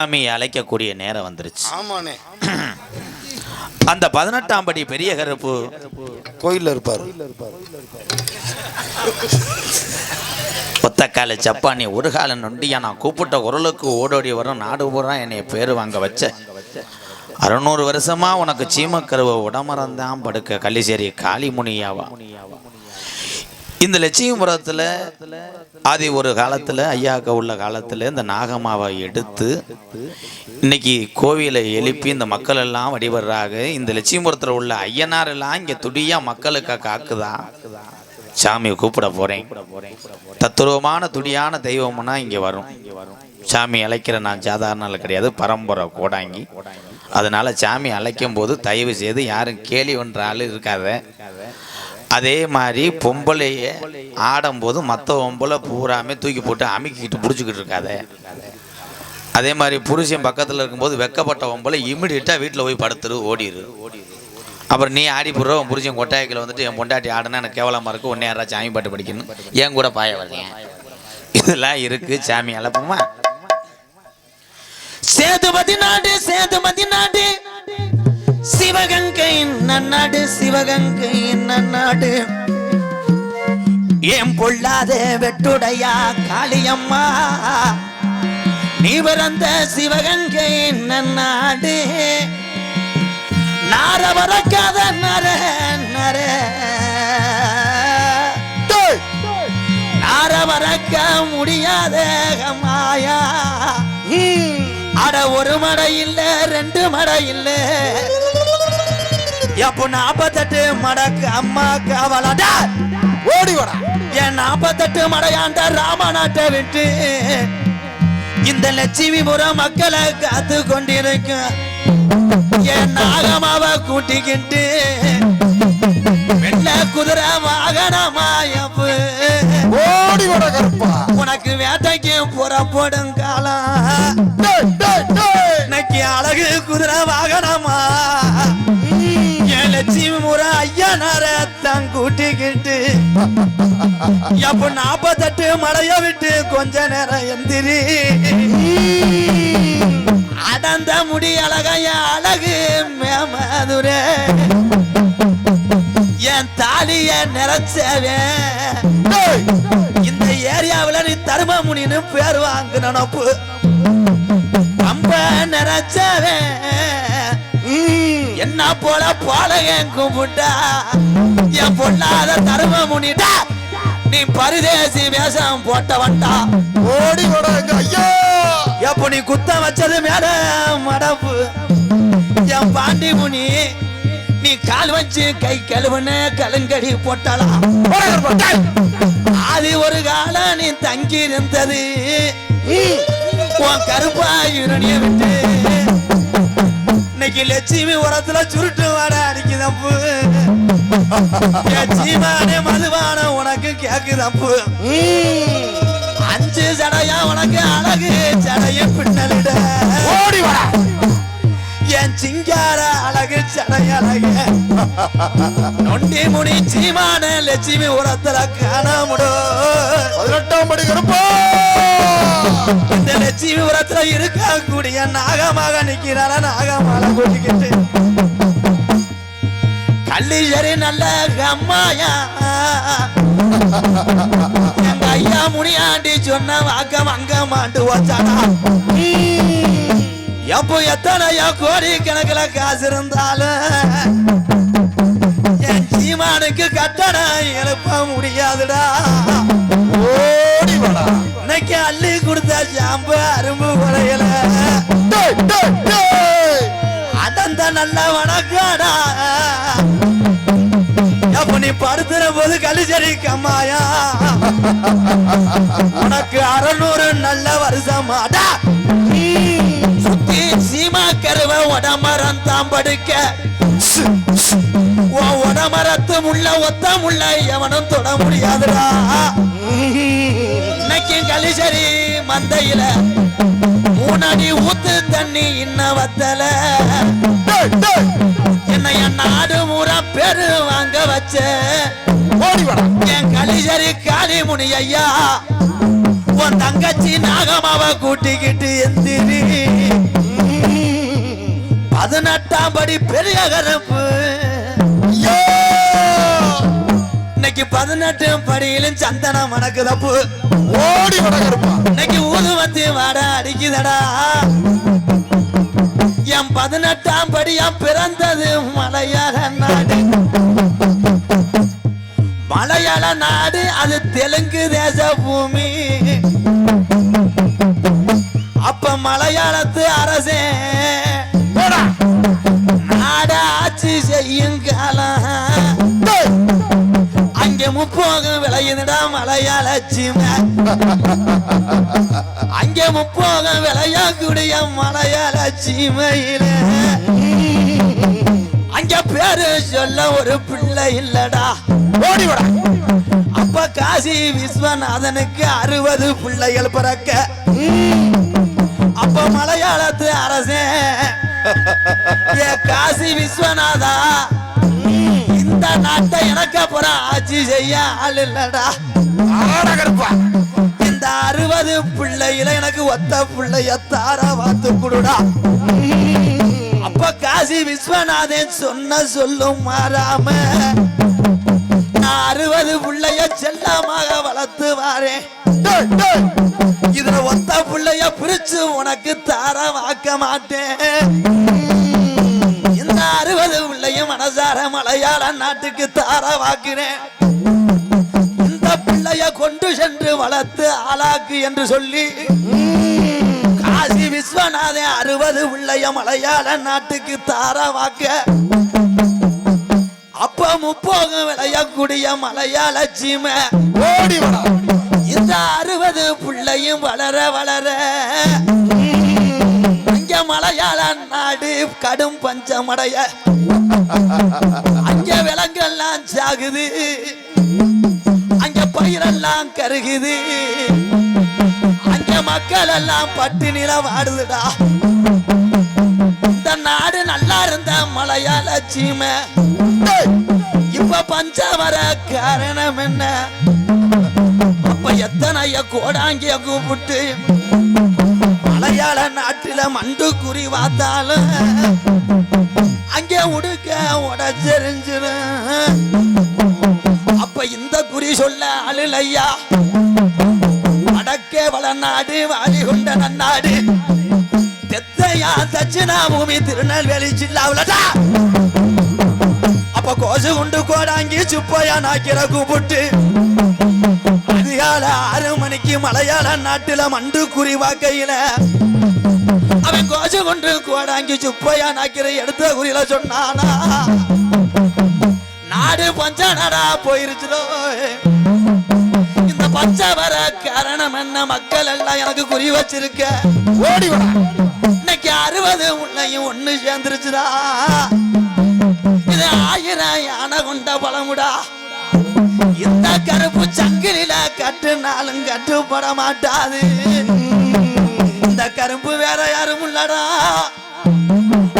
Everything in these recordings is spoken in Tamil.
சாமி அழைக்கக்கூடிய நேரம் வந்துருச்சு. ஆமாண்ணே. அந்த பதினெட்டாம் படி பெரிய கருப்பு. கோயில்ல இருப்பார். ஒத்தக்கால சப்பானி ஒரு கால நொண்டியா நான் கூப்பிட்ட குரலுக்கு ஓடோடி வரும். நாடு பூரா என்னை பேர் வாங்க வச்ச. அறுநூறு வருஷமா உனக்கு சீமக்கருவை உடமறந்தான் படுக்க. கள்ளிசேரி காளிமுனியாவா? இந்த லட்சுமிபுரத்தில் ஆதி ஒரு காலத்தில் ஐயாக்க உள்ள காலத்தில் இந்த நாகமாவை எடுத்து இன்னைக்கு கோவிலை எழுப்பி இந்த மக்கள் எல்லாம் வழிபடுறாங்க. இந்த லட்சுமிபுரத்தில் உள்ள ஐயனார் எல்லாம் இங்கே துடியா மக்களுக்கு காக்குதா? சாமியை கூப்பிட போகிறேன் தத்துருவமான துடியான தெய்வம்னா இங்கே வரும். சாமி அழைக்கிற நான் சாதாரண கிடையாது பரம்பரை கோடாங்கி. அதனால சாமி அழைக்கும் போது தயவு செய்து யாரும் கேலி ஒன்ற ஆள் இருக்காத. அதே மாதிரி பொம்பளைய ஆடும்போது மற்ற பொம்பளை பூராமே தூக்கி போட்டு அமுக்கிக்கிட்டு பிடிச்சிக்கிட்டு இருக்காத. அதே மாதிரி புருஷன் பக்கத்தில் இருக்கும்போது வெக்கப்பட்ட பொம்பளை இமிடியட்டாக வீட்டில் போய் படுத்துரு ஓடிடு அப்புறம் நீ ஆடி போடுற உன் புருஷன் கொட்டாய்க்கில் வந்துட்டு என் பொண்டாட்டி ஆடுனா எனக்கு கேவலமாக இருக்கும் ஒன்றே யாராச்சும் சாமி பாட்டு படிக்கணும். ஏன் கூட பாய வரேன் இதெல்லாம் இருக்கு சாமி அழப்புமா சேதுபதி நாடு சேதுபதி நாடு. சிவகங்கை நன்னாடு சிவகங்கை நன்னாடு. ஏன் பொல்லாத வெட்டுடையா காளியம்மா நீ பிறந்த சிவகங்கை நன்னாடு. நார வரக்காத நர நர. நார வரக்க முடியாத மாயா. அட ஒரு மடை இல்ல ரெண்டு மடை இல்ல. எப்போ நாப்பத்தெட்டு மடக்கு அம்மா கவலடா ஓடி வாடா. என் நாப்பத்தெட்டு மடையாண்ட ராமநாட்டை விட்டு இந்த லட்சுமிபுரம் மக்களை காத்து கொண்டிருக்கும். என் நாகமாவ கூட்டிக்கிட்டு வெள்ள குதிரை வாகனமாயப்பு. ஓடி வாடா கருப்பா. உனக்கு வேட்டைக்கு புறப்படும் காலம். எப்ப நாப்பத்தட்டு மழைய விட்டு கொஞ்ச நேரம் எந்திரி. அடந்த முடி அழகைய அழகு மேமதுரே. என் தாலிய நிறைச்சவன் இந்த ஏரியாவுல நீ தர்மமுனின்னு பேர் வாங்கு நினப்பு ரொம்ப நிறைச்சவன் என்ன போல பாலகன் கும்பிட்டா என் பொண்ணாத தர்மமுனிடா நீ பரிதேசி வேஷம் போட்டவன்டா ஓடி வாடா எங்க ஐயா! எப்ப நீ குத்தம் வச்சது மேல மடப்பு? என் பாண்டி முனி நீ கால் வச்சு கை கழுவுன கலங்கடி போட்டலாம் கருப்பா. ஆதி ஒரு காலம் நீ தங்கி இருந்தது உன் கருப்பாயுரணிய விட்டு இன்னைக்கு லட்சுமி உரத்துல சுருட்டு வாட அடிக்குதப்பு லட்சுமானே மதுவான உனக்கு கேக்குதப்பு தப்பு அஞ்சு சடையா உனக்கு அழகு சடைய பின்னலிட. ஓடி வாடா. என் சிங்கார அழகு சடை அழகு? நொண்டி முடி சீமான லட்சுமி உரத்துல காணாமுடும் பதினெட்டாம் படி கருப்பா. இந்த லட்சுமி உரத்துல இருக்கக்கூடிய நாகமாக நிக்கிறான நாகமால கூட்டிக்கிட்டு. கள்ளிசரி நல்ல அம்மாயா. எங்க ஐயா முனியாண்டி சொன்ன வாக்கம் அங்க மாண்டு வச்சானா எப்போ எத்தனையோ கோடி கணக்குல காசு இருந்தாலும் என் சீமானுக்கு கட்டணம் எழுப்ப முடியாதுடா. ஓடி இன்னைக்கு அள்ளி கொடுத்த சாம்பு அரும்பு குறையல. அடந்த நல்ல வணக்காடா அப்ப நீ படுத்துற போது கலிச்சரி கம்மாயா உனக்கு அறநூறு நல்ல வருஷமாடா சீமா உடமரம் தான் படுக்க உன் உடமரத்து முள்ள ஒத்த முள்ள எவனும் தொட முடியாதுடா. இன்னைக்கு கலிசரி மந்தையில மூணடி ஊத்து தண்ணி இன்ன வத்தல. என்னைய நாடு மூரா பேரு வாங்க வச்ச. என் கலிசரி காளிமுனி ஐயா உன் தங்கச்சி நாகமாவ கூட்டிக்கிட்டு எந்திரி. பதினெட்டாம் படி பெரிய கருப்பு. இன்னைக்கு பதினெட்டு படியிலும் சந்தனம் மணக்குதப்பு ஓடி இன்னைக்கு ஊதுவத்தி வாட அடிக்குதடா. என் பதினெட்டாம் படியா பிறந்தது மலையாள நாடு. மலையாள நாடு அது தெலுங்கு தேச பூமி அப்ப மலையாளத்து அரசே. போடா. நாட ஆட்சி செய்யும் காலம். டேய். முப்போகம் விளையுதுடா மலையாள அங்கே முப்போகம் விளையக்கூடிய மலையாள சீமையில அங்க பேரு சொல்ல ஒரு பிள்ளை இல்லடா. ஓடி வட. அப்ப காசி விஸ்வநாதனுக்கு அறுபது பிள்ளைகள் பிறக்க. அப்ப மலையாளத்து அரசே ஏ காசி விஸ்வநாதா இந்த நாட்டை எனக்கு அப்புறம் ஆட்சி செய்ய ஆள் இல்லடா. இந்த அறுபது பிள்ளையில எனக்கு ஒத்த பிள்ளைய தார வாத்து கொடுடா. அப்ப காசி விஸ்வநாதன் சொன்ன சொல்லும் மாறாம நான் அறுபது பிள்ளைய செல்லமாக வளர்த்து வாரேன். இதுல ஒத்த பிள்ளைய பிரிச்சு உனக்கு தார வாக்க மாட்டேன். இந்த அறுபது பிள்ளையும் மனசார மலையாள நாட்டுக்கு தார வாக்குறேன். இந்த பிள்ளைய கொண்டு சென்று வளர்த்து ஆளாக்கு என்று சொல்லி காசி விஸ்வநாதன் அறுபது பிள்ளைய மலையாள நாட்டுக்கு தார வாக்க. அப்ப முப்போகம் விளையக்கூடிய மலையாள சீமை ஓடி வர இந்த அறுபது பிள்ளையும் வளர வளர அங்க மலையாள நாடு கடும் பஞ்சமடைய. அங்க விலங்கெல்லாம் சாகுது. அங்க பயிரெல்லாம் கருகுது. அங்க மக்கள் எல்லாம் பட்டு நில வாடுதுடா. இந்த நாடு நல்லா இருந்த மலையாள சீமை. இப்ப பஞ்சம் வர காரணம் என்ன? அப்ப எத்தனைய கோடாங்கிய கூப்பிட்டு மலையாள நாட்டில மண்டு குறி வாத்தாலும் அங்கே உடுக்க உடச்செறிஞ்சிரு அப்ப இந்த குறி சொல்ல அழுலையா வடக்கே வளநாடு வாலி கொண்ட நன்னாடு. தெத்தையா தட்சிணா பூமி திருநெல்வேலி ஜில்லாவுலடா அப்ப கோசு குண்டு கோடாங்கி சுப்பையா நாக்கிற கூப்பிட்டு மலையாள ஆறு மணிக்கு மலையாள நாட்டுல மண்டு குறி வாக்கையில அவன் கோசு கொண்டு கோடாங்கி சுப்பையா நாக்கிற எடுத்த குறியில சொன்னானா நாடு பஞ்ச நாடா போயிருச்சுடோ இந்த பஞ்ச வர காரணம் என்ன? மக்கள் எல்லாம் எனக்கு குறி வச்சிருக்க. ஓடி இன்னைக்கு அறுபது உள்ளையும் ஒண்ணு சேர்ந்துருச்சுடா. இது ஆயிரம் யானை கொண்ட பழமுடா. இந்த கருப்பு சங்கிலில கட்டுனாலும் கட்டுப்பட மாட்டாது இந்த கருப்பு வேற யாரும் இல்லடா.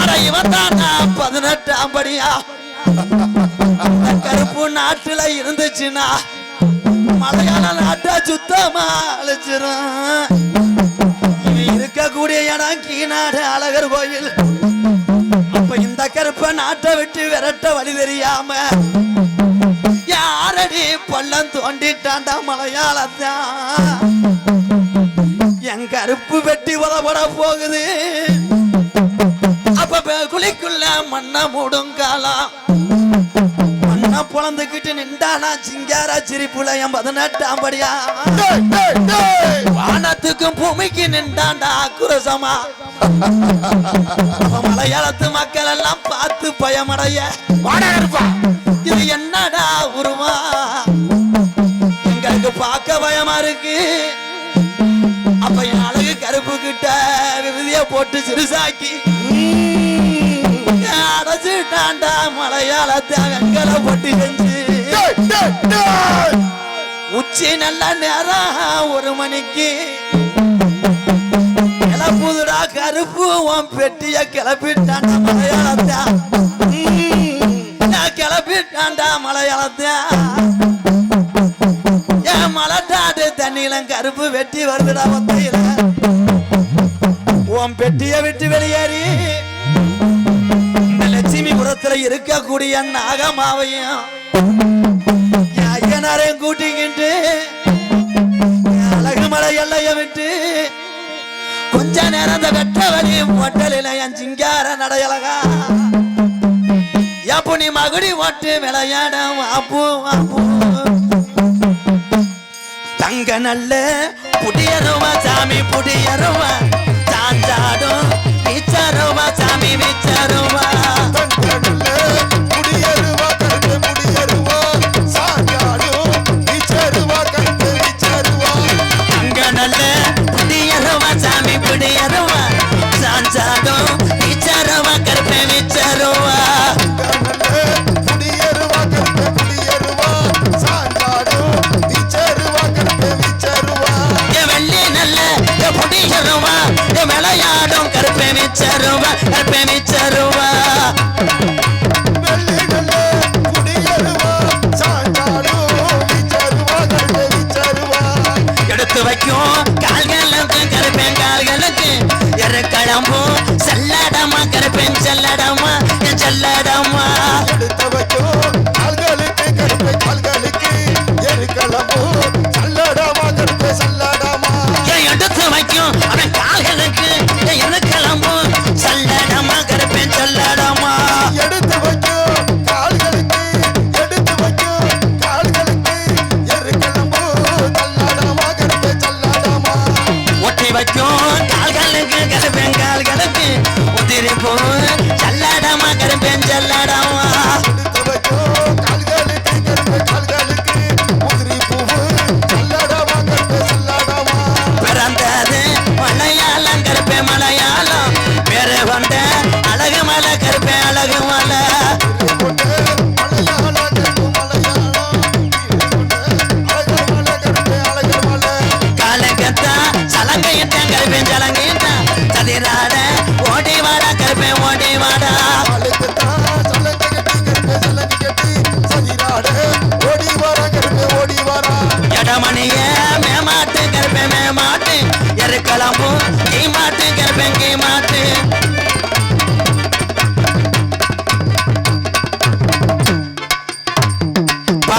அட இவன் தான் பதினெட்டாம் படியா. கருப்பு நாட்டுல இருந்துச்சுன்னா மலையாள நாட்டை சுத்தமா அழைச்சிரும். இருக்கக்கூடிய இடம் கீநாடு அழகர் கோயில். அப்ப இந்த கருப்பை நாட்டை விட்டு விரட்ட வழி தெரியாம யாரடி பள்ளம் தோண்டிட்டாண்டா மலையாளத்தான் என் கருப்பு வெட்டி உதப்பட போகுது. அப்ப குழிக்குள்ள மண்ணை மூடும் காலம் மண்ணை பொழந்துக்கிட்டு நின்றானா சிங்கார சிரிப்புல என் பதினெட்டாம் படியா? டேய் டேய் டேய். வானத்துக்கும் பூமிக்கு நின்றாண்டா குரசமா? மலையாளத்து மக்கள் எல்லாம் பார்த்து பயமடைய. வாட கருப்பா. இது என்னடா உருவா? எங்களுக்கு பார்க்க பயமா இருக்கு. அப்ப என் அழகு கருப்பு கிட்ட விபதிய போட்டு சிறுசாக்கி. அடைச்சிட்டாண்டா மலையாளத்தை வெங்கல போட்டு செஞ்சு உச்சி நல்ல நேரம் ஒரு மணிக்கு. கிளப்புதுடா கருப்பு உன் பெட்டிய கிளப்பிட்டாண்டா மலையாளத்தா. நான் கிளப்பிட்டாண்டா மலையாளத்தா. என் தண்ணியில தண்ணியிலும் கருப்பு வெட்டி வருதுடா ஒத்தையில உன் பெட்டிய விட்டு வெளியேறி இந்த லட்சுமி புறத்துல இருக்கக்கூடிய நாகமாவையும் ஐயனாரையும் கூட்டிக்கிட்டு அழகு மலை எல்லைய விட்டு கொஞ்ச நேரம் இந்த வெட்ட வழி மொட்டலில என் சிங்கார நடையழகா. எப்போ நீ மகுடி ஓட்டு விளையாட வாப்பு வாப்பு. தங்க நல்ல புடியருவா சாமி புடியருவா. சாஞ்சாடும் விச்சருவா சாமி விச்சருவா. செல்லடமா கருப்பேன் செல்லடமா என் செல்லடமா எடுத்த வைக்கும் கால்களுக்கு கருப்பை கால்களுக்கு எருக்களம்பு சல்லடமா கருப்பை சல்லடமா என் எடுத்து வைக்கும்? கை வைக்கும். கால்களுக்கு கருப்பேன் கால்களுக்கு உதிரி போ செல்லடமா கருப்பேன் செல்லடமா.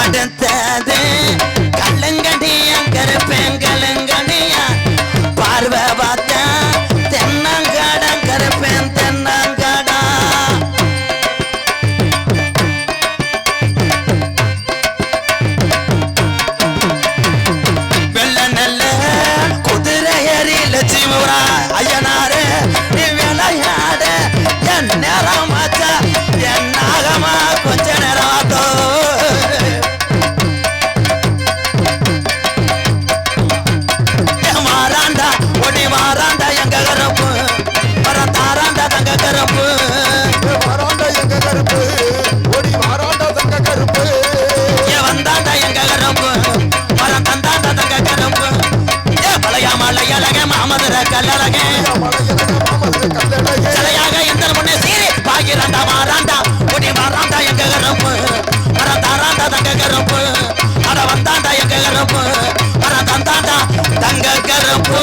படுத்தது கல்லுங்கடியா கருப்பேன் தங்க கருப்பு. அட வந்தாண்டா எங்க கருப்பு. தந்தாண்டா தங்க கருப்பு.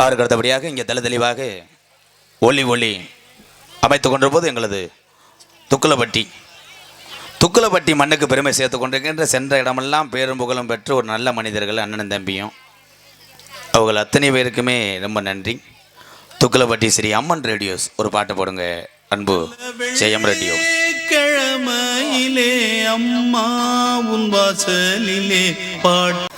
அடுத்தபடியாக இங்கே தலை தெளிவாக ஒளி ஒளி அமைத்து கொண்டிருப்பது எங்களது துக்குலப்பட்டி துக்குலப்பட்டி மண்ணுக்கு பெருமை சேர்த்து கொண்டிருக்கின்ற சென்ற இடமெல்லாம் பேரும் புகழும் பெற்று ஒரு நல்ல மனிதர்கள் அண்ணனும் தம்பியும். அவர்கள் அத்தனை பேருக்குமே ரொம்ப நன்றி. துக்குலப்பட்டி ஸ்ரீ அம்மன் ரேடியோஸ் ஒரு பாட்டு போடுங்க. அன்பு ஜெயம் ரேடியோ. கிழமையிலே அம்மா உன் வாசலிலே பாட்டு